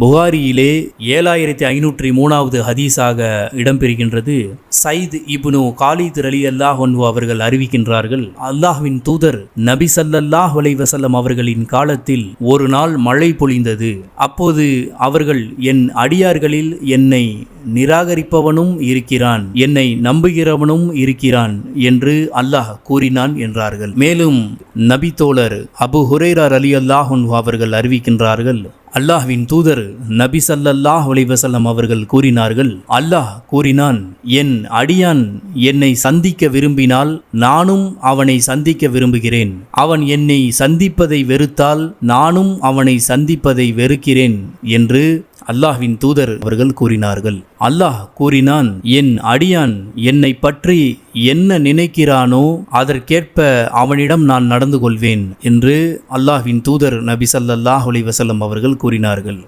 புகாரியிலே ஏழாயிரத்தி ஐநூற்றி மூணாவது ஹதீஸாக இடம்பெறுகின்றது. சயித் இப்னு காலித் அலி அல்லாஹ் அவர்கள் அறிவிக்கின்றார்கள் அல்லாஹ்வின் தூதர் நபி சல்லல்லாஹ் வலைவசல்லம் அவர்களின் காலத்தில் ஒரு நாள் மழை பொழிந்தது. அப்போது அவர்கள் என் அடியார்களில் என்னை நிராகரிப்பவனும் இருக்கிறான் என்னை நம்புகிறவனும் இருக்கிறான் என்று அல்லாஹ் கூறினான் என்றார்கள். மேலும் நபி தோழர் அபு ஹுரேரார் அலி அல்லாஹ் அவர்கள் அறிவிக்கின்றார்கள் அல்லாஹ்வின் தூதர் நபி சல்லல்லாஹ் அலைஹி அவர்கள் கூறினார்கள் அல்லாஹ் கூறினான் என் அடியான் என்னை சந்திக்க விரும்பினால் நானும் அவனை சந்திக்க விரும்புகிறேன். அவன் என்னை சந்திப்பதை வெறுத்தால் நானும் அவனை சந்திப்பதை வெறுக்கிறேன் என்று அல்லாஹ்வின் தூதர் அவர்கள் கூறினார்கள். அல்லாஹ் கூறினான் என் அடியான் என்னை பற்றி என்ன நினைக்கிறானோ அதற்கேற்ப அவனிடம் நான் நடந்து கொள்வேன் என்று அல்லாஹ்வின் தூதர் நபி சல்லாஹ் அலி வசல்லம் அவர்கள் கூறினார்கள்.